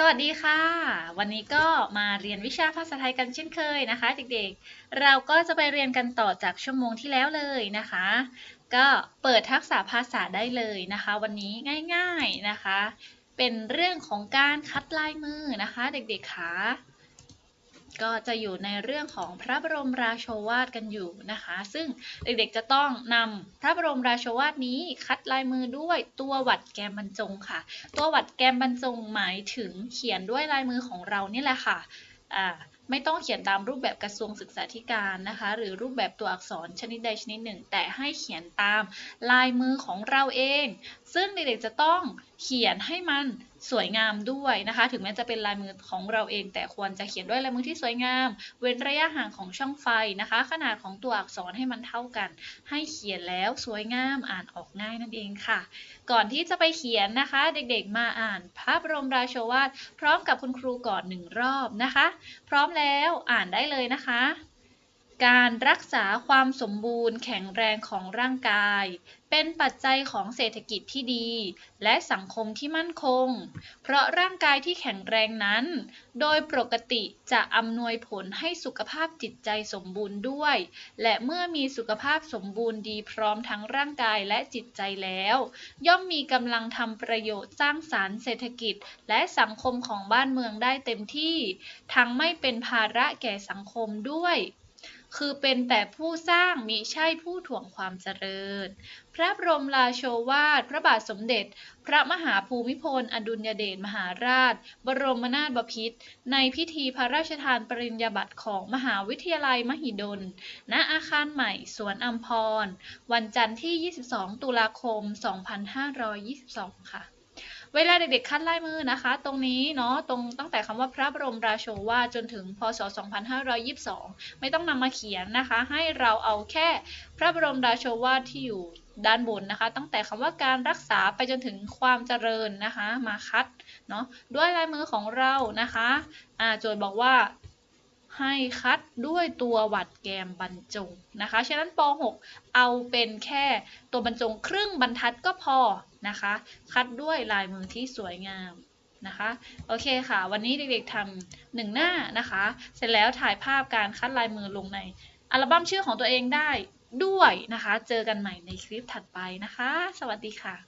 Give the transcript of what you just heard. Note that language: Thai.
สวัสดีค่ะ วันนี้ก็มาเรียนวิชาภาษาไทยกันเช่นเคยนะคะเด็กๆ เราก็จะไปเรียนกันต่อจากชั่วโมงที่แล้วเลยนะคะ ก็เปิดทักษะภาษาได้เลยนะคะ วันนี้ง่าย ๆนะคะ เป็นเรื่องของการคัดลายมือนะคะ เด็กๆค่ะ ก็จะอยู่ในเรื่องของพระบรมราโชวาทกันอยู่นะคะ ซึ่งเด็กๆจะต้องนำพระบรมราโชวาทนี้คัดลายมือด้วยตัววัดแกมบรรจงค่ะ ตัววัดแกมบรรจงหมายถึงเขียนด้วยลายมือของเรานี่แหละค่ะอ่าไม่ต้องเขียนตามรูปแบบกระทรวงศึกษาธิการนะคะ หรือรูปแบบตัวอักษรชนิดใดชนิดหนึ่ง แต่ให้เขียนตามลายมือของเราเอง ซึ่งเด็กๆจะต้องเขียนให้มัน สวยงามด้วยนะคะ ถึงแม้จะเป็นลายมือของเราเอง แต่ควรจะเขียนด้วยลายมือที่สวยงาม เว้นระยะห่างของช่องไฟนะคะ ขนาดของตัวอักษรให้มันเท่ากัน ให้เขียนแล้วสวยงามอ่านออกง่ายนั่นเองค่ะ ก่อนที่จะไปเขียนนะคะ เด็กๆมาอ่านพระบรมราโชวาทพร้อมกับคุณครูก่อนหนึ่งรอบนะคะ พร้อมแล้วอ่านได้เลยนะคะ การรักษาความสมบูรณ์แข็งแรงของร่างกาย เป็นปัจจัยของเศรษฐกิจที่ดี และสังคมที่มั่นคง เพราะร่างกายที่แข็งแรงนั้น โดยปกติจะอำนวยผลให้สุขภาพจิตใจสมบูรณ์ด้วย และเมื่อมีสุขภาพสมบูรณ์ดีพร้อมทั้งร่างกายและจิตใจแล้ว ย่อมมีกำลังทำประโยชน์สร้างสารรค์เศรษฐกิจ และสังคมของบ้านเมืองได้เต็มที่ ทั้งไม่เป็นภาระแก่สังคมด้วย คือเป็นแต่ผู้สร้างมิใช่ผู้ถ่วงความเจริญ พระบรมราโชวาท พระบาทสมเด็จ พระมหาภูมิพล อดุลยเดชมหาราช บรมนาถบพิตรในพิธีพระราชทานปริญญาบัตรของมหาวิทยาลัยมหิดล ณ อาคารใหม่สวนอัมพร วันจันทร์ที่ 22 ตุลาคม 2522 ค่ะ เวลาเด็กๆคัดลายมือนะคะ ตรงนี้เนาะตรงตั้งแต่คำว่าพระบรมราโชวาจนถึงพศ 2522 ไม่ต้องนำมาเขียนนะคะ ให้เราเอาแค่พระบรมราโชวาทที่อยู่ด้านบนนะคะ ตั้งแต่คำว่าการรักษาไปจนถึงความเจริญนะคะ มาคัดเนาะด้วยลายมือของเรานะคะอ่าโจทย์บอกว่า ให้คัดด้วยตัววัดแกมบรรจงนะคะ ฉะนั้นป .6 เอาเป็นแค่ตัวบรรจงครึ่งบรรทัดก็พอนะคะ คัดด้วยลายมือที่สวยงามนะคะ โอเคค่ะ วันนี้เด็กๆทำหนึ่งหน้านะคะ เสร็จแล้วถ่ายภาพการคัดลายมือลงในอัลบั้มชื่อของตัวเองได้ด้วยนะคะ เจอกันใหม่ในคลิปถัดไปนะคะ สวัสดีค่ะ